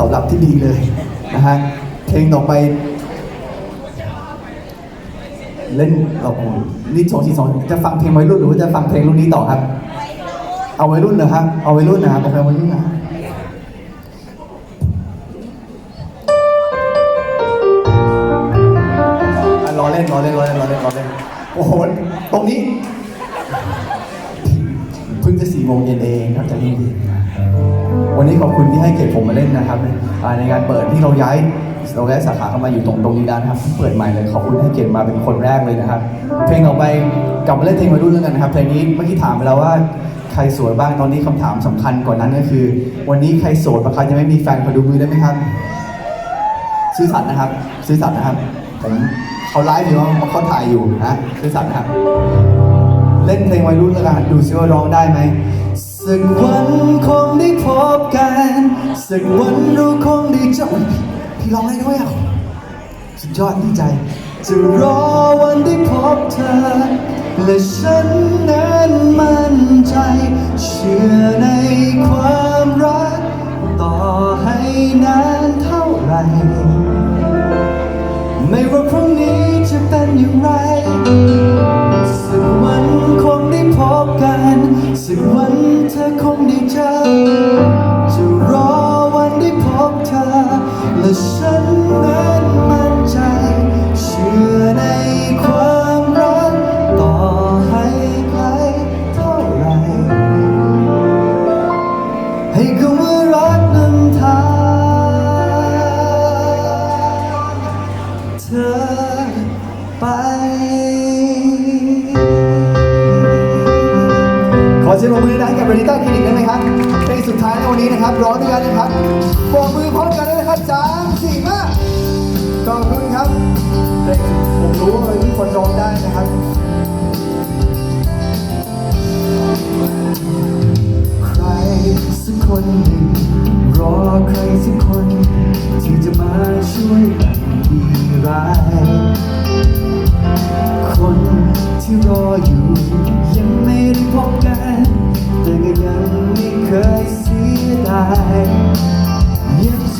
ตอบรับที่ดีเลยนะฮะเพลงต่อไป เล่นเราโอ้โหนี่สองสี่สองจะฟังเพลงวัยรุ่นหรือว่าจะฟังเพลงรุ่นนี้ต่อครับ เอาวัยรุ่นนะครับ เอาวัยรุ่นนะครับเอาเพลงวัยรุ่นนะอะ งานเปิดที่เราย้ายเราย้ายสาขาเข้ามาอยู่ตรงตรงนี้นะครับเปิดใหม่เลยขอบคุณที่ให้เกียรติมาเป็นคนแรกเลยนะครับ เพลงต่อไปกลับมาเล่นเพลงมารุ่นแล้วกันนะครับเพลงนี้เมื่อกี้ถามไปแล้วว่าใครสวยบ้างตอนนี้คำถามสำคัญกว่านั้นก็คือ วันนี้ใครโสดปะคับยังไม่มีแฟนขอดูมือได้ไหมครับ ซื่อสัตย์นะครับ ซื่อสัตย์นะครับผมเขาไลฟ์อยู่ว่าเขาถ่ายอยู่นะซื่อสัตย์นะครับ เล่นเพลงวัยรุ่นแล้วกันดูซิว่าร้องได้ไหม สักวันคงได้พบกัน สักวันเราคงได้เจออุ๊ยพี่พี่ร้องได้ด้วยอะสุดยอดดีใจ จะรอวันได้พบเธอ และฉันนั้นมั่นใจ เชื่อในความรัก ต่อให้นานเท่าไหร่ไม่ว่าพรุ่งนี้จะเป็นอย่างไร สักวันคงได้พบกัน สักวันเธอคงได้เจอจะรอวันได้พบเธอและฉันนั้น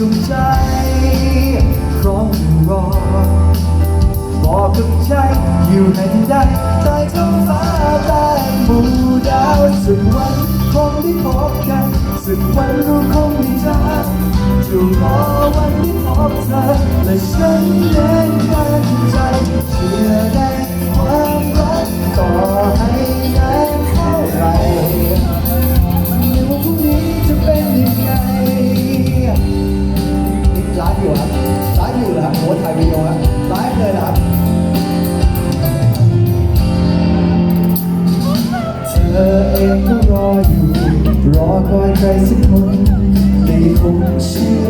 สุขใจ พร้อมจะรอบอกกับใจอยู่ในใดใต้ท้องฟ้าใต้หมู่ดาวสักวันคงได้พบกันสักวันเราคงได้เจอจะรอวันที่พบเธอและฉันเน้นมั่นใจเชื่อในความรักต่อ ครับโอ้ถ่ายเลยนะครับเธอเองก็รออยู่ รอคอยใครสักคนแต่คงเชื่อ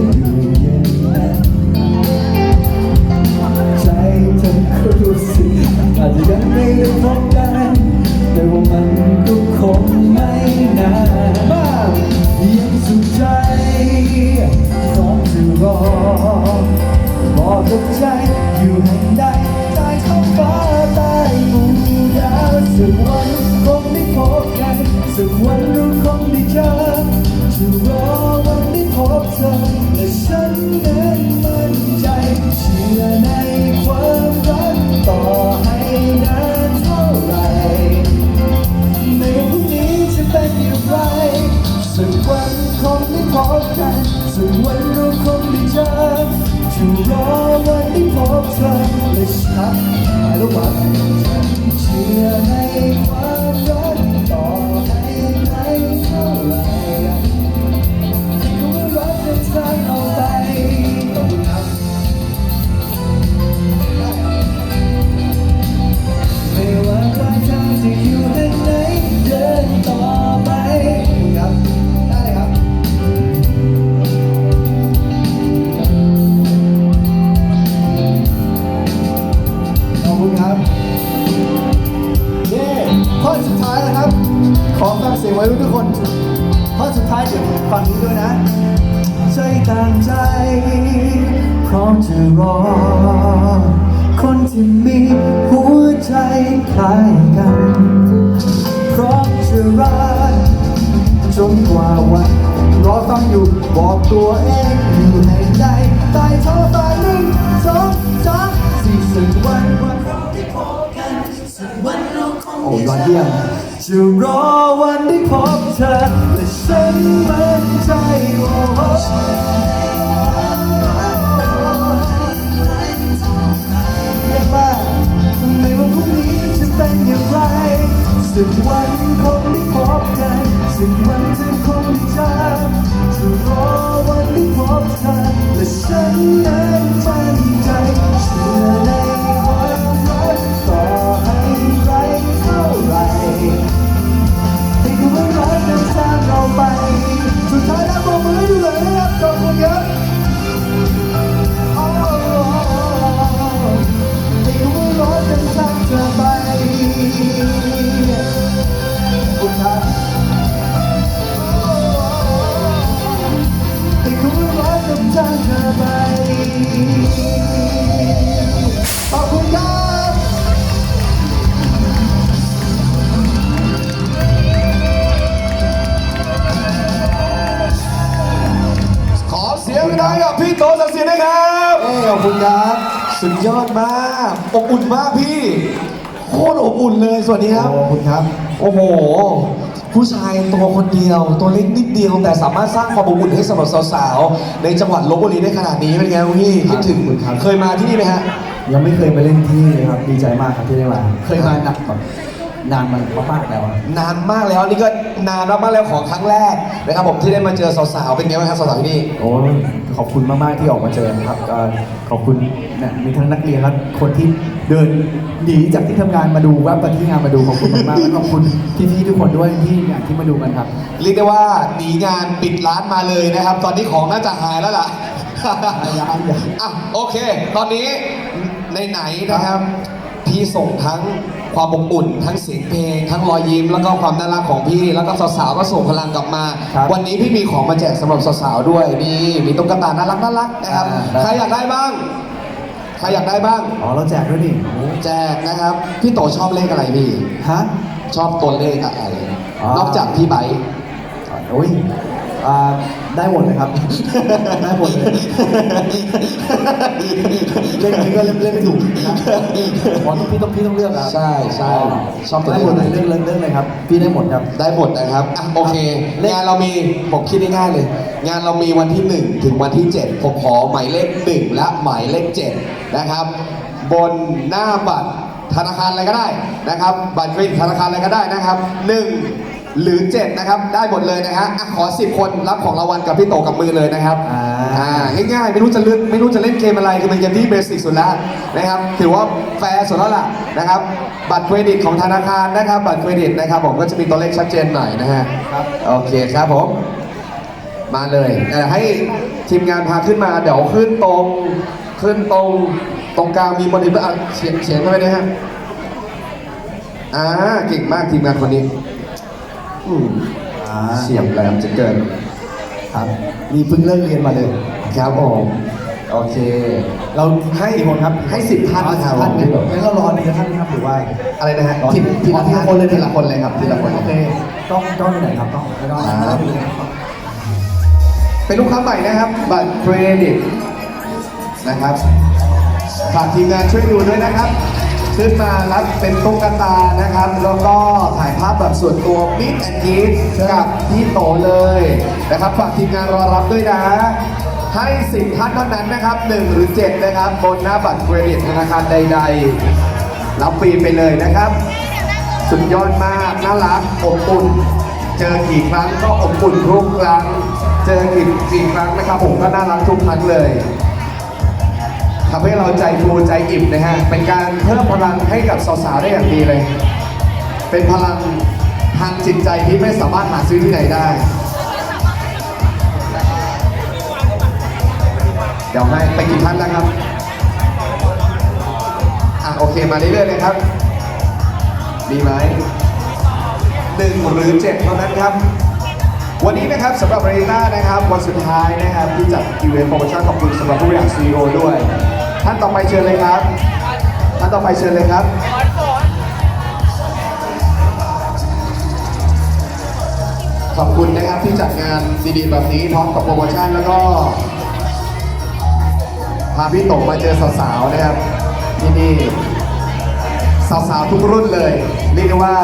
ขอฟังเสียงไว้รุ่นทุกคนข้อสุดท้ายเดี๋ยวฟังนี้ด้วยนะ ใจต่างใจ พร้อมจะรอ คนที่มีหัวใจคล้ายกัน พร้อมจะรักจนกว่าวันรอฟังอยู่บอกตัวเองอยู่ในใจใต้ท้องฟ้าหนึ่งสองสามสี่สิบวันวันเราได้พบกันสักวันเราคงโอ้เยี่ยม จะรอวันได้พบเธอและฉันมั่นใจว่าไม่ว่าพรุ่งนี้จะเป็นอย่างไรสักวันคงได้พบกันสักวันเธอคงได้เจอจะรอวันได้พบเธอและฉันนั้นมั่นใจ ขอบคุณครับขอเสียงดังกับพี่โตศักดิ์สิทธิ์นะครับเอ้ยขอบคุณครับ สุดยอดมาก อบอุ่นมากพี่ คตรอบอุ่นเลยสวัสดีครับขอบคุณครับ โอ้โห ผู้ชายตัวคนเดียว ตัวเล็กนิดเดียวแต่สามารถสร้างความอบอุ่นให้สำหรับสาวๆในจังหวัดลบบุรีได้ขนาดนี้เป็นไงคุณพี่ครัคิบดถึงขอบคุณครับ เคยมาที่นี่ไหมฮะยังไม่เคยมาเล่นที่นี่เลยครับ ดีใจมากครับที่ได้มาเคยมาหนักแบบนานมามากๆแล้วอะนานมากแล้วนี่ก็นานมากๆแล้วของครั้งแรกนะครับผมที่ได้มาเจอสาวๆเป็นไงบ้างครับสาวๆที่นี่โอ้ย ขอบคุณมาก ๆ ที่ออกมาเจอนะครับก็ขอบคุณเนี่ยมีทั้งนักเรียนและคนที่เดินหนีจากที่ทำงานมาดูแวบมาที่งานมาดูขอบคุณมากๆและขอบคุณพี่ๆทุกคนด้วยที่อยากที่มาดูกันครับ เรียกได้ว่าหนีงานปิดร้านมาเลยนะครับ ตอนนี้ของน่าจะหายแล้วล่ะยังยังอะโอเค ตอนนี้ในไหนๆนะครับ พี่ส่งทั้งความอบอุ่น ทั้งเสียงเพลง ทั้งรอยยิ้ม แล้วก็ความน่ารักของพี่ แล้วก็สาวๆก็ส่งพลังกลับมา ครับวันนี้พี่มีของมาแจกสำหรับสาวๆด้วยนี่มีตุ๊กตาน่ารักน่ารักนะครับอ่าใครอยากได้บ้างใครอยากได้บ้าง อ๋อเราแจกด้วยนี่โอ้แจกนะครับพี่โตชอบเลขอะไรพี่ ฮะ ชอบตัวเลขอะไรอ๋อนอกจากพี่ไบร์ทโอ้ย อ่าได้หมดเลยครับ ได้หมดเลยเล่นนี้ก็เล่นเล่นไม่ถูกนะอ๋อต้องพี่ต้องพี่ต้องเลือกครับใช่ใช่ชอบตัวได้เลขหมดไหนเลยเลือกเลือกเลือกเลยครับ พี่ได้หมดครับ ได้หมดนะครับอะโอเคเลขงานเรามีผมคิดง่ายๆเลย งานเรามีวันที่ 1 ถึงวันที่ 7 ผมขอหมายเลข 1 และหมายเลข 7 นะครับ บนหน้าบัตรธนาคารอะไรก็ได้นะครับ บัตรเครดิตธนาคารอะไรก็ได้นะครับ 1 หรือ7นะครับได้หมดเลยนะฮะอะขอ 10 คนรับของรางวัลกับพี่โตกับมือเลยนะครับอ่า อ่าง่ายๆ ไม่รู้จะเลือกไม่รู้จะเล่นเกมอะไรคือเป็นเกมที่เบสิกสุดแล้วนะครับถือว่าแฟร์สุดแล้วล่ะนะครับบัตรเครดิตของธนาคารนะครับบัตรเครดิตนะครับผมก็จะมีตัวเลขชัดเจนหน่อยนะฮะครับโอเคครับผม มาเลยเอ่อให้ทีมงานพาขึ้นมา เดี๋ยวขึ้นตรง ขึ้นตรง ตรงกลางมีมอนิเตอร์อะเฉียงเฉียงเข้าไปนะฮะ อ่า เก่งมากทีมงานคนนี้ อืมอ่าเสียงแหลมจะเกินครับนี่เพิ่งเลิกเรียนมาเลยครับผมโอเค เราให้กี่คนครับให้สิบท่านอ๋อครับสิบท่านเนี่ยงั้นเรารอทีละท่านนะครับหรือว่าอะไรนะฮะรอทีทีละทีละคคนนเลเลยยทีละคนเลยครับทีละคนโอเคต้องต้องอยู่ไหนครับต้องไม่ต้องครับเป็นลูกค้าใหม่นะครับ บัตรเครดิตนะครับฝากทีมงานช่วยดูด้วยนะครับ ขึ้นมารับเป็นตุ๊กตานะครับ แล้วก็ถ่ายภาพแบบส่วนตัวมิดแอนกีดกับพี่โตเลยนะครับฝากทีมงานรอรับด้วยนะ ให้สิบท่านเท่านั้นนะครับหนึ่งหรือเจ็ดนะครับบนหน้าบัตรเครดิตธนาคารใด ๆ รับฟรีไปเลยนะครับ สุดยอดมากน่ารักอบอุ่นเจอกี่ครั้งก็อบอุ่นทุกครั้ง เจอกี่กี่ครั้งนะครับผมก็น่ารักทุกครั้งเลย ทำให้เราใจฟูใจอิ่มนะฮะ เป็นการเพิ่มพลังให้กับสาวๆได้อย่างดีเลย เป็นพลังทางจิตใจที่ไม่สามารถหาซื้อที่ไหนได้ เดี๋ยวให้ไปกี่ท่านแล้วครับ อะโอเคมาเรื่อยๆเลยครับมีไหมหนึ่งหรือเจ็ดเท่านั้นครับวันนี้นะครับสำหรับเรน่านะครับ วันสุดท้ายนะครับที่จัดอีเวนต์โปรโมชั่นขอบคุณสำหรับผู้บริหารซีโอด้วย ท่านต่อไปเชิญเลยครับ ท่านต่อไปเชิญเลยครับ ขอบคุณนะครับที่จัดงานดีๆแบบนี้พร้อมกับโปรโมชั่นแล้วก็พาพี่โตมาเจอสาวๆนะครับที่นี่สาวๆทุกรุ่นเลยเรียกได้ว่า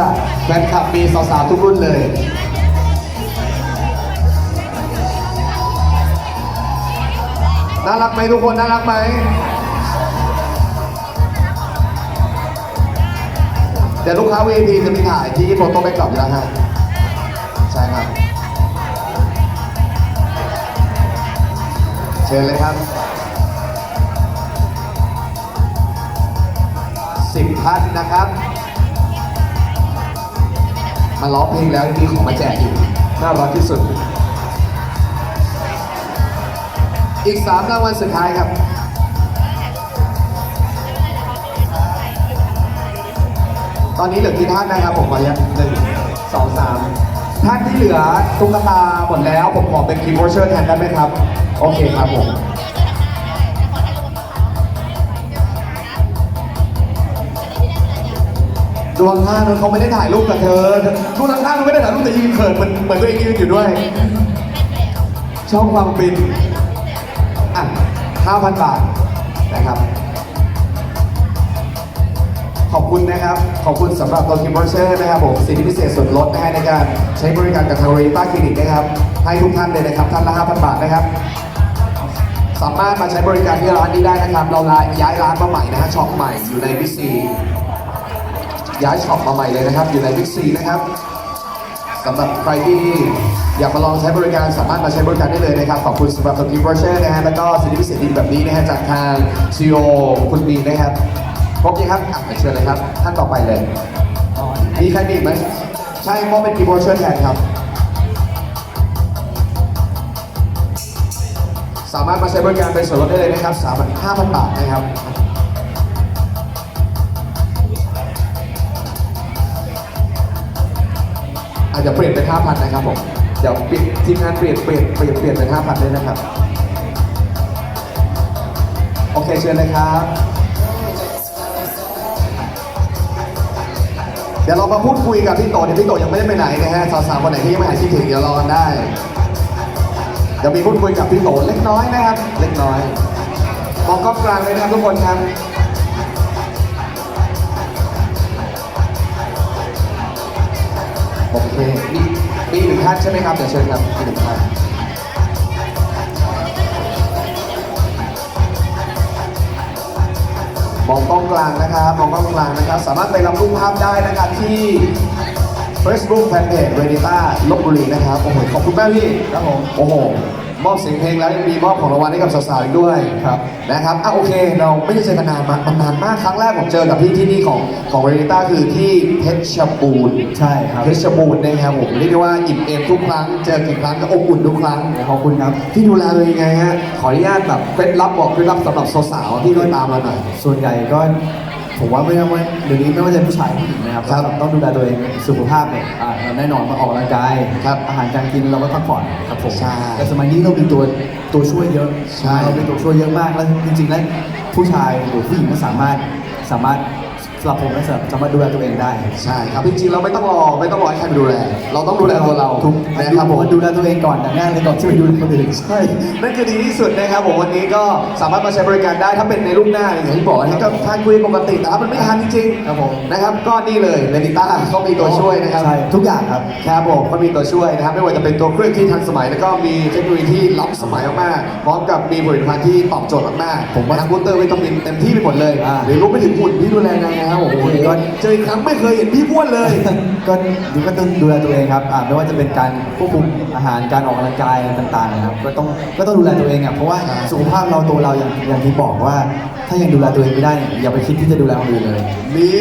แฟนคลับมีสาวๆทุกรุ่นเลยน่ารักไหมทุกคนน่ารักไหม เดี๋ยวลูกค้า VIP จะมีถ่ายที่โฟโต้แบ็กกรอบอยู่แล้วฮะใช่ครับ เชิญเลยครับสิบท่านนะครับ มาร้องเพลงแล้วมีของมาแจกอีกน่ารักที่สุด อีกสามรางวัลสุดท้ายครับ อนนี้เหลือกี่ท่านนะครับผมขออนุญาตหนึ่งสองสามท่านที่เหลือตุ๊กตาหมดแล้ว ผมขอเป็นคีย์บอร์ดเชอร์แทนได้ไหมครับ โอเคครับผมดวงข้านั้นเขาไม่ได้ถ่ายรูปกับเธอดวงข้างนั้นไม่ได้ถ่ายรูปแต่ยืนเขินเหมือนเหมือนตัวเองยืนอยู่ด้วย ช่องความฟินอะ5,000บาทนะครับ ขอบคุณนะครับ ขอบคุณสำหรับตัวคิมบอร์เชอร์นะครับผมสิทธิพิเศษส่วนลดนะฮะในการใช้บริการกับทางเรต้าคลินิกนะครับให้ทุกท่านเลยนะครับท่านละ5,000 บาทนะครับ สามารถมาใช้บริการที่ร้านนี้ได้นะครับ เราย้ายร้านมาใหม่นะฮะช็อปใหม่อยู่ในบิ๊กซีย้ายช็อปมาใหม่เลยนะครับ อยู่ในบิ๊กซีนะครับสำหรับใครที่อยากมาลองใช้บริการสามารถมาใช้บริการได้เลยนะครับ ขอบคุณสำหรับสกิปเปอร์เชอร์นะฮะแล้วก็สิทธิพิเศษดีแบบนี้นะฮะจากทางซีโอคุณมีนะครับ ครบยังครับอะเชิญเลยครับ ท่านต่อไปเลย มีใครมีอีกไหม ใช่มอบเป็นกิฟต์วอเชอร์แทนครับ สามารถมาใช้บริการเป็นส่วนลดได้เลยนะครับสามพันห้าพันบาทนะครับ อาจจะเปลี่ยนเป็น5,000นะครับผม เดี๋ยวเปลี่ยนทีมงานเปลี่ยนเปลี่ยนเปลี่ยนเปลี่ยนเป็น5,000เลยนะครับ โอเคเชิญเลยครับ เดี๋ยวเรามาพูดคุยกับพี่โตเดี๋ยวพี่โตยังไม่ได้ไปไหนนะฮะสาวๆคนไหนที่ยังไม่หายคิดถึงเดี๋ยวรอกันได้เดี๋ยวมีพูดคุยกับพี่โตเล็กน้อยนะครับ เล็กน้อยมองกล้องกลางเลยนะครับทุกคนครับโอเคมีมีหนึ่งท่านใช่ไหมครับเดี๋ยวเชิญครับมีหนึ่งท่าน มองกล้องกลางนะครับมองกล้องกลางนะครับ สามารถไปรับรูปภาพได้นะครับที่ Facebook Fanpage เรนิต้าลบบุรีนะครับ โอ้โห ขอบคุณมากพี่ ครับผม โอ้โห มอบเสียงเพลงแล้วยังมีมอบของรางวัลให้กับสาวๆอีกด้วยครับนะครับอะโอเคเราไม่ได้เจอกันนานมากนานมากครั้งแรกผมเจอกับพี่ที่นี่ของของเรนิต้าคือที่เพชรบูรณ์ใช่ครับเพชรบูรณ์นะครับผมเรียกได้ว่าอิ่มเอมทุกครั้งเจอกี่ครั้งก็อบอุ่นทุกครั้งขอบคุณครับพี่ดูแลตัวเองยังไงฮะขออนุญาตแบบเคล็ดลับบอกเคล็ดลับสำหรับสาวๆที่ติดตามเราหน่อยส่วนใหญ่ก็ ผมว่าไม่ว่าเดี๋ยวนี้ไม่ว่าจะผู้ชายผู้หญิงนะครับครับต้องดูแลตัวเองสุขภาพเนี่ยอ่าแน่นอนมาออกกำลังกายครับอาหารการกินเราก็พักผ่อนครับผมใช่แต่สมัยนี้เรามีตัวตัวช่วยเยอะใช่เรามีตัวช่วยเยอะมากแล้วจริงๆแล้วผู้ชายหรือผู้หญิงก็สามารถสามารถ สำหรับผมนะสามารถดูแลตัวเองได้ใช่ครับจริงๆเราไม่ต้องรอไม่ต้องรอให้ใครมาดูแล เราต้องดูแลตัวเราทุกนะครับผมดูแลตัวเองก่อนอย่างแรกเลยก่อนที่ไปดูแลคนอื่นใช่นั่นคือดีที่สุดนะครับผมวันนี้ก็สามารถมาใช้บริการได้ถ้าเป็นในรูปหน้าอย่างที่บอกนะก็ทานคุยปกติแต่ถ้ามันไม่ทันจริงๆครับผมนะครับก็นี่เลยเรนิต้าเขามีตัวช่วยนะครับใช่ทุกอย่างครับครับผมก็มีตัวช่วยนะครับไม่ว่าจะเป็นตัวเครื่องที่ทันสมัยแล้วก็มีเทคโนโลยีที่ล้ำสมัยมากๆพร้อมกับมีผลิตภัณฑ์ที่ตอบโจทย์มากๆผมว่าทั้งบูสเตอร์วิตามินเต็มที่ไปหมดเลยอ่าหรือรู้ไปถึงหุ่นพี่ดูแลยังไงครับผมโอ้โหก็ เจออีกครั้งไม่เคยเห็นพี่อ้วนเลย ก็ดูก็ต้องดูแลตัวเองครับอ่าไม่ว่าจะเป็นการควบคุมอาหารการออกกำลังกายอะไรต่างๆนะครับ ก็ต้องก็ต้องดูแลตัวเองอะเพราะว่าใช่สุขภาพเราตัวเราอย่างอย่างที่บอกว่า ถ้ายังดูแลตัวเองไม่ได้เนี่ยอย่าไปคิดที่จะดูแลคนอื่นเลย นี่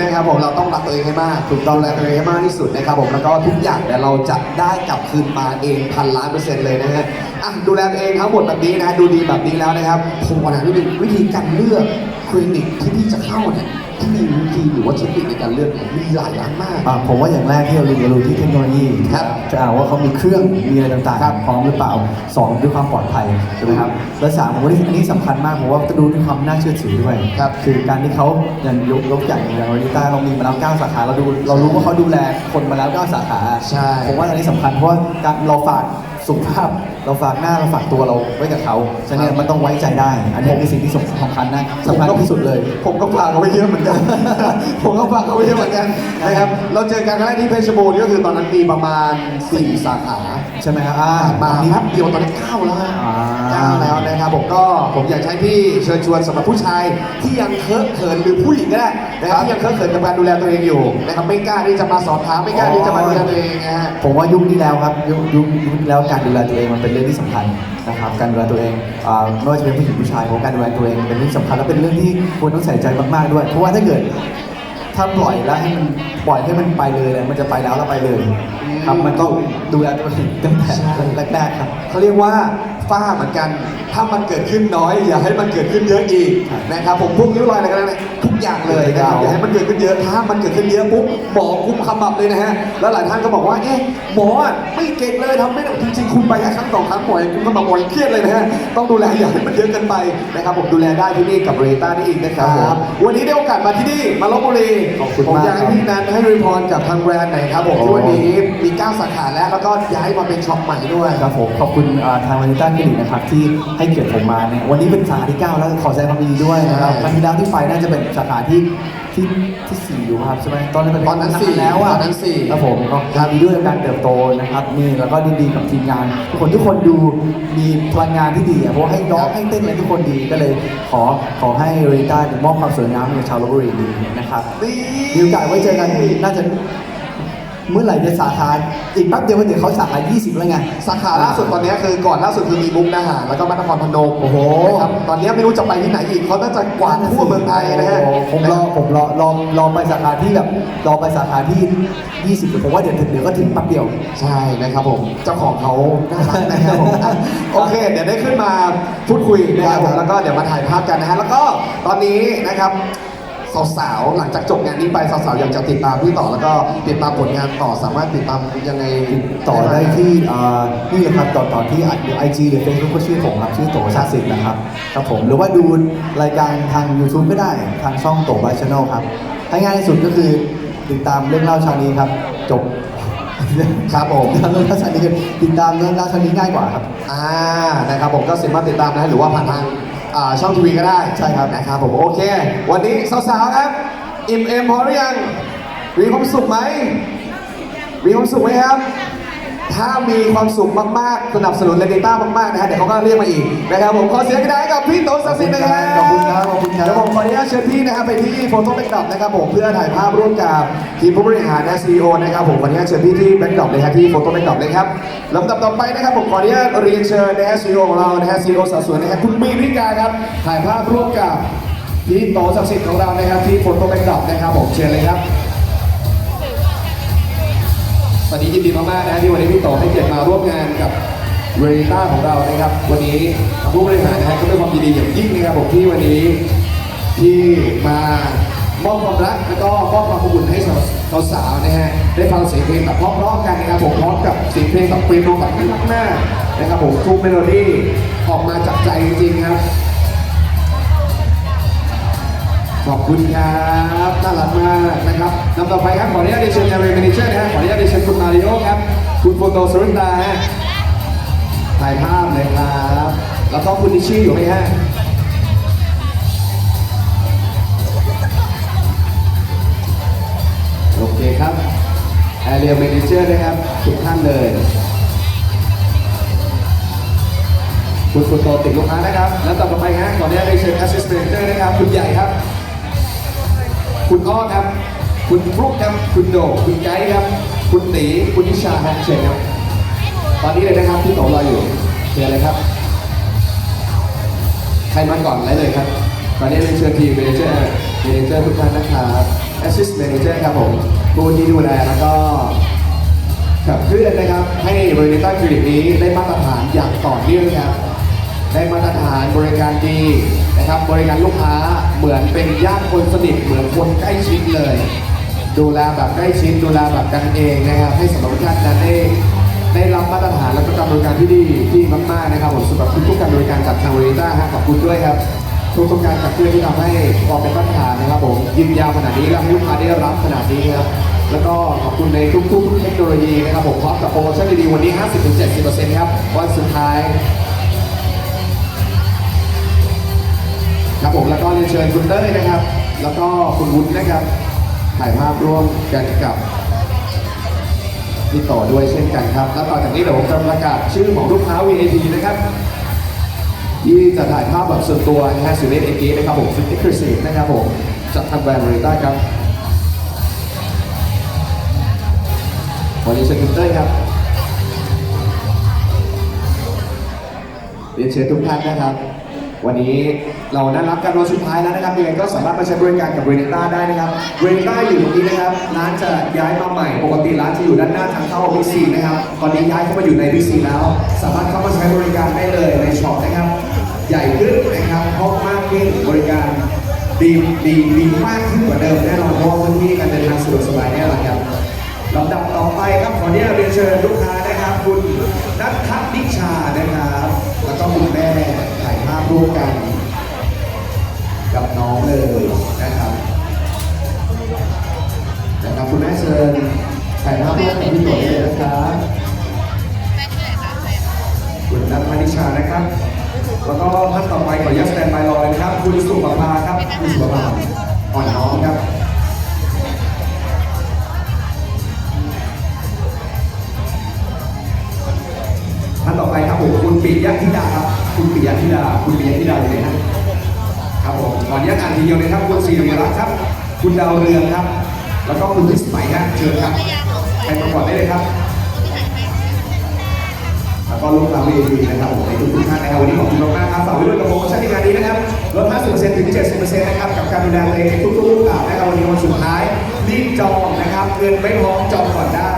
นะครับผมเราต้องรักตัวเองให้มากถูกต้องดูแลตัวเองให้มากที่สุดนะครับผมแล้วก็ทุกอย่างเนี่ยเราจะได้กลับคืนมาเองพันล้านเปอร์เซ็นต์เลยนะฮะอะดูแลตัวเองทั้งหมดแบบนี้นะดูดีแบบนี้แล้วนะครับผมขอถามนิดนึงวิธีการเลือก คคลินิกที่พี่จะเข้าเนี่ยที่มีวิธีหรือว่าเทคนิคในการเลือกเนี่ยมีหลายร้านมาก อะผมว่าอย่างแรกที่เราดูเราดูที่เทคโนโลยีครับจะอ่านว่าเขามีเครื่องมีอะไรต่างครับๆพร้อมหรือเปล่าสองด้วยความปลอดภัยใช่ไหมครับและสามผมว่าอันนี้สำคัญมากผมว่าจะดูด้วยความน่าเชื่อถือด้วยครับคือการที่เขาอย่างยกยกอย่างอย่างวาริต้าเรามีมาแล้วเก้าสาขาเราดูเรารู้ว่าเขาดูแลคนมาแล้วเก้าสาขาใช่ ผมว่าอันนี้สำคัญเพราะว่าการเราฝาก สุขภาพเราฝากหน้าเราฝากตัวเราไว้กับเขาฉะนั้นมันต้องไว้ใจได้ อันนี้คือสิ่งที่สำคัญนะสำคัญที่สุดเลย ผมก็ฝากเขาไว้เยอะเหมือนกัน ผมก็ฝากเขาไว้เยอะเหมือนกันนะครับเราเจอกันครั้งแรกที่เพชรบูรณ์ก็คือตอนนั้นมีประมาณ4สาขาใช่ไหมครับอ่ามาตอนนี้ครับเดียวตอนนี้เก้าแล้วฮะอ่าเก้าแล้วนะครับผมก็ผมอยากใช้พี่เชิญชวนสำหรับผู้ชายที่ยังเคอะเขินหรือผู้หญิงก็ได้นะครับที่ยังเคอะเขินกับการดูแลตัวเองอยู่นะครับไม่กล้าที่จะมาสอบถามไม่กล้าที่จะมาดูแลตัวเองนะฮะผมว่ายุคนี้แล้วครับยุคยุคยุคนี้แล้วการดูแลตัวเองมันเป็นเรื่องที่สำคัญนะครับ การดูแลตัวเองอ่าไม่ว่าจะเป็นผู้หญิงผู้ชายผมว่าการดูแลตัวเองเป็นเรื่องสำคัญและเป็นเรื่องที่ควรต้องใส่ใจมากๆด้วย เพราะว่าถ้าเกิด ถ้าปล่อยแล้วให้มันปล่อยให้มันไปเลยเนี่ยมันจะไปแล้วแล้วไปเลยครับมันต้องดูแลตัวเองตั้งแต่แรกๆครับ เขาเรียกว่าฝ้าเหมือนกัน ถ้ามันเกิดขึ้นน้อย อย่าให้มันเกิดขึ้นเยอะอีกนะครับผมพวกริ้วรอยอะไรก็ได้ทุก อย่างเลยนะครับอย่าให้มันเกิดขึ้นเยอะถ้ามันเกิดขึ้นเยอะปุ๊บหมอคุมขมับเลยนะฮะแล้วหลายท่านก็บอกว่าเอ๊ะหมออะไม่เก่งเลยทำไม่ได้จริงๆคุณไปแค่ครั้งสองครั้งหมอยังคุมขมับหมอยังเครียดเลยนะฮะต้องดูแลอย่าให้มันเยอะเกินไปนะครับผมดูแลได้ที่นี่กับเรต้านี่อีกนะครับผมวันนี้ได้โอกาสมาที่นี่มาลบบุรีขอบคุณผมมากอยากให้พี่นันให้รีพรกับทางแบรนด์หน่อยครับผมที่วันนี้มีเก้าสาขาแล้วแล้วก็ย้ายมาเป็นช็อปใหม่ด้วยครับผมขอบคุณอ่าทางวานิต้าคลินิกนะครับที่ให้เกียรติผมมาเนี่ยวันนี้เป็นสาขาที่9แล้วขอแสดงความยินดีด้วยนะครับใช่ครั้งที่แล้วที่ไปน่าจะเป็นสาขาที่ที่ที่สี่อยู่ครับใช่ไหมตอนนั้นเป็นตอนนั้นสี่แล้วอะตอนนั้นสี่ครับผมก็ยินดีด้วยกับการเติบโตนะครับนี่แล้วก็ยินดีกับทีมงาน ทุกคนทุกคนดูมีพลังงานที่ดีอะเพราะว่าให้ร้องให้เต้นอะไรทุกคนดีก็เลยขอขอให้เรต้ามอบความสวยงามให้กับชาวลบบุรีนะครับนี่มีโอกาสไว้เจอกันน่าจะ เมื่อไหร่จะสาขาอีกแป๊บเดียวเดี๋ยวเขาสาขา 20 แล้วไง สาขาล่าสุดตอนนี้คือก่อนล่าสุดคือมีมุกดาหารแล้วก็มนครพนมโอ้โหนะครับตอนนี้ไม่รู้จะไปที่ไหนอีกเขาน่าจะกวาดทั่วเมืองไทยนะฮะโอ้โหผมรอผมรอรอรอไปสาขาที่แบบรอไปสาขาที่ 20ผมว่าเดี๋ยวถึงเดี๋ยวก็ถึงแป๊บเดียวใช่นะครับผมเจ้าของเขาน่ารักนะครับผมอะโอเค เดี๋ยวได้ขึ้นมาพูดคุยนะครับผมแล้วก็เดี๋ยวมาถ่ายภาพกันนะฮะแล้วก็ตอนนี้นะครับ สาวๆ หลังจากจบงานนี้ไปสาวๆ อยากจะติดตามพี่ต่อแล้วก็ติดตามผลงานต่อสามารถติดตามยังไงต่อได้ที่อ่านี่เลยครับต่อต่อที่ไอจีหรือเฟซบุ๊กก็ชื่อผมครับชื่อโตชาติสิทธิ์นะครับครับผมหรือว่าดูรายการทาง YouTube ก็ได้ทางช่องโตบายชแนลครับให้ง่ายที่สุดก็คือติดตามเรื่องเล่าเชานี้ครับ จบ ครับผม ติดตามเรื่องเล่าเชานี้กันติดตามเรื่องเล่าเชานี้ง่ายกว่าครับ อ่านะครับผมก็สามารถติดตามนะหรือว่าผ่านทาง อ่าช่องทีวีก็ได้ใช่ครับนะครับผมโอเค วันนี้สาวๆครับ อิ่มเอมพอหรือยังมีความสุขไหมมีความสุขไหมครับ ถ้ามีความสุขมากๆ สนับสนุนเลนต้ามากๆนะฮะเดี๋ยวเขาก็เรียกมาอีกนะครับผมขอเสียงกระดาษให้กับพี่โตศักดิ์สิทธิ์นะครับขอบคุณครับขอบคุณครับเดี๋ยวผมขออนุญาตเชิญพี่นะครับไปที่โฟโต้แบ็กดรอปนะครับผมเพื่อถ่ายภาพร่วมกับทีมผู้บริหารและซีอีโอนะครับผมขออนุญาตเชิญพี่ที่แบ็กดรอปเลยครับที่โฟโต้แบ็กดรอปเลยครับลำดับต่อไปนะครับผมขออนุญาตเรียนเชิญนะฮะซีอีโอของเรานะฮะซีอีโอสาวสวยนะครับคุณมีริกาครับถ่ายภาพร่วมกับพี่โตศักดิ์สิทธิ์ของเรานะครับที่โฟโต้แบ็กดรอปนะครับผมเชิญเลยครับ ตอนนี้ยินดีมากๆนะที่วันนี้พี่โตให้เกียรติมาร่วมงานกับเรต้าของเรานะครับ วันนี้ผู้บริหารนะฮะก็ด้วยความยินดีอย่างยิ่งนะครับผมที่วันนี้ที่มามอบความรักแล้วก็มอบความอบอุ่นให้สาวๆนะฮะได้ฟังเสียงเพลงแบบพราะๆกันนะครับผมพร้อมกับเสียงเพลงแบบเปียโนแบบน่ารักมากนะครับผมทุกเมโลดี้ออกมาจากใจจริงๆครับ ขอบคุณครับน่ารักมากนะครับลำต่อไปครับขออนุญาตเดชเชิญนายเรเมนิเจอร์นะฮะขออนุญาตเดชเชิญคุณมาริโอครับ คุณโฟโตสรุนดาฮะถ่ายภาพเลยครับแล้วก็คุณนิชี่อยู่ไหมฮะโอเคครับแอเรียเมนิเจอร์นะครับทุกท่านเลย คุณคุณโตติดลูกค้านะครับ แล้วต่อไปฮะขออนุญาตเรียนเชิญ Assistant Manager นะครับ คุณใหญ่ครับ คุณอ้อครับ คุณฟลุกครับ คุณโดคุณไกด์ครับ คุณตีคุณนิชาฮะเชิญครับ ตอนนี้เลยนะครับพี่โตรออยู่เชิญเลยครับ ใครมาก่อนได้เลยครับ ตอนนี้เรียนเชิญทีม Manager Manager ทุกท่านนะครับ Assist Manager ครับผมผู้ที่ดูแลแล้วก็ขับเคลื่อนนะครับ ให้บริษัทคลินิกนี้ได้มาตรฐานอย่างต่อเนื่องครับ ได้มาตรฐานบริการดีนะครับ บริการลูกค้าเหมือนเป็นญาติคนสนิทเหมือนคนใกล้ชิดเลย ดูแลแบบใกล้ชิดดูแลแบบกันเองนะครับ ให้สำหรับท่านนั้นได้ได้รับมาตรฐานและก็การบริการที่ดีที่มากๆนะครับผมสำหรับทุกๆการบริการจากทางบริษัทฮะขอบคุณด้วยครับทุกๆการขับเคลื่อนที่ทำให้ความเป็นมาตรฐานนะครับผมยืนยาวขนาดนี้และให้ลูกค้าได้รับขนาดนี้ครับแล้วก็ขอบคุณในทุกๆเทคโนโลยีนะครับผมพร้อมกับโปรโมชั่นดีๆวันนี้ 50-70%ครับวันสุดท้าย ครับผมแล้วก็เรียนเชิญคุณเต้ยนะครับ แล้วก็คุณวุฒินะครับ ถ่ายภาพร่วมกันกับพี่ต่อด้วยเช่นกันครับ แล้วต่อจากนี้เดี๋ยวผมจะประกาศชื่อของลูกค้า VIP นะครับ ที่จะถ่ายภาพแบบส่วนตัวนะฮะสุเรศเอกีนะครับผมฟิตคริสนะครับผมจากทางแบรนด์บริต้าครับวันนี้เชิญคุณเต้ยครับเรียนเชิญทุกท่านนะครับ วันนี้เรานัดรับกันวันสุดท้ายแล้วนะครับยังไงก็สามารถมาใช้บริการกับเรนิต้าได้นะครับเรนิต้าอยู่ตรงนี้นะครับร้านจะย้ายมาใหม่ ปกติร้านจะอยู่ด้านหน้าทางเข้าบิ๊กซีนะครับตอนนี้ย้ายเข้ามาอยู่ในบิ๊กซีแล้ว สามารถเข้ามาใช้บริการได้เลยในช็อปนะครับ ใหญ่ขึ้นนะครับห้องมากขึ้นบริการดีดีดีมากขึ้นกว่าเดิมแน่นอนเพราะว่าพื้นที่การเดินทางสะดวกสบายแน่นอนครับลำดับต่อไปครับขออนุญาตเรียนเชิญลูกค้านะครับ คุณนัทนิชานะครับ แล้วก็คุณแม่ถ่ายภาพ ร่วมกันกับน้องเลยนะครับนะครับคุณแม่เชิญถ่ายภาพร่วมกับพี่ตุ๋ยเลยนะครับคุณนัทธนิชานะครับ แล้วก็ท่านต่อไปขออนุญาตสแตนบายรอเลยนะครับ คุณสุภภาครับคุณสุภภาอ่อนน้อมครับท่านต่อไปครับผมคุณปิยะธิดาครับ คุณปิยธิดา คุณปิยธิดาอยู่ไหนครับครับผมขออนุญาตอ่านทีเดียวเลยครับคุณศรีริรัตน์ครับ คุณดาวเรืองครับ แล้วก็คุณทิสมัยครับเชิญครับใครประกอบได้เลยครับแล้วก็ลูกค้า VIP นะครับผมในทุกๆท่านนะครับวันนี้ขอบคุณมากๆครับฝากไว้ด้วยกับโปรโมชั่นในงานนี้นะครับลด50%ถึง 70%นะครับกับการดูแลตัวเองทุกๆรูปแบบนะครับวันนี้วันสุดท้ายรีบจองนะครับเงินไม่พร้อมจองก่อนได้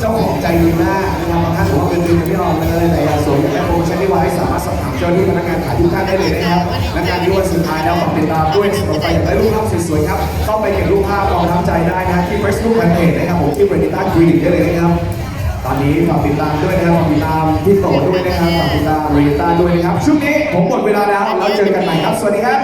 เจ้าของใจดีมากนะครับบางท่านบอกว่าเงินเดือนไม่ออกเลยแต่อยากสวยอยโปรโมชั่นที่ไว้สามารถสอบถามเจ้าหน้าที่พนักงานขายทุกท่านได้เลยนะครับและงานนี้วันสุดท้ายแล้วฝากติดตามด้วยสำหรับใครอยากได้รูปภาพสวยๆครับเข้าไปเก็บรูปภาพรองน้ำใจได้นะที่ Facebook Fanpage นะครับผมที่ Renita Green ได้เลยนะครับตอนนี้ฝากติดตามด้วยนะครับฝากติดตามพี่โตด้วยนะครับฝากติดตามเรียต้าด้วยนะครับช่วงนี้ผมหมดเวลาแล้วแล้วเจอกันใหม่ครับสวัสดีครับ